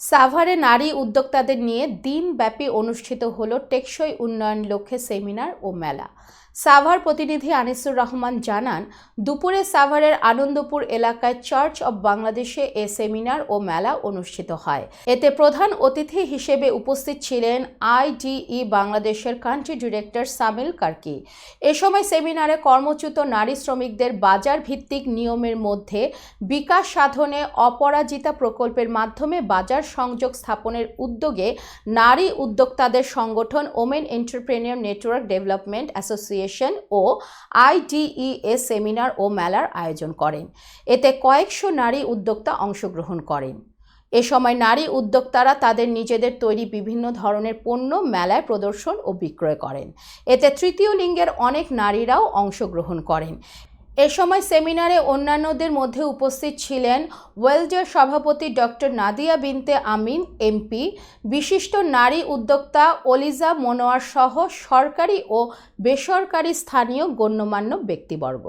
সাভারে নারী উদ্যোক্তাদের নিয়ে দিনব্যাপী অনুষ্ঠিত হলো টেকসই উন্নয়ন লক্ষ্যে সেমিনার ও মেলা। সাভার প্রতিনিধি আনিসুর রহমান জানান, দুপুরে সাভারের আনন্দপুর এলাকায় চার্চ অব বাংলাদেশে এ সেমিনার ও মেলা অনুষ্ঠিত হয়। এতে প্রধান অতিথি হিসেবে উপস্থিত ছিলেন আইডিই বাংলাদেশের কান্ট্রি ডিরেক্টর সামিল কার্কি। এ সময় সেমিনারে কর্মচ্যুত নারী শ্রমিকদের বাজার ভিত্তিক নিয়মের মধ্যে বিকাশ সাধনে অপরাজিতা প্রকল্পের মাধ্যমে বাজার সংযোগ স্থাপনের উদ্যোগে নারী উদ্যোক্তাদের সংগঠন women entrepreneur network development association ও আইডিইএ সেমিনার ও মেলার আয়োজন করেন। এতে কয়েকশো নারী উদ্যোক্তা অংশগ্রহণ করেন। এ সময় নারী উদ্যোক্তারা তাদের নিজেদের তৈরি বিভিন্ন ধরনের পণ্য মেলায় প্রদর্শন ও বিক্রয় করেন। এতে তৃতীয় লিঙ্গের অনেক নারীরাও অংশগ্রহণ করেন। এ সময় সেমিনারে অন্যান্যদের মধ্যে উপস্থিত ছিলেন ওয়েলজের সভাপতি ডক্টর নাদিয়া বিনতে আমিন, এমপি, বিশিষ্ট নারী উদ্যোক্তা অলিজা মনোয়ার সহ সরকারি ও বেসরকারি স্থানীয় গণ্যমান্য ব্যক্তিবর্গ।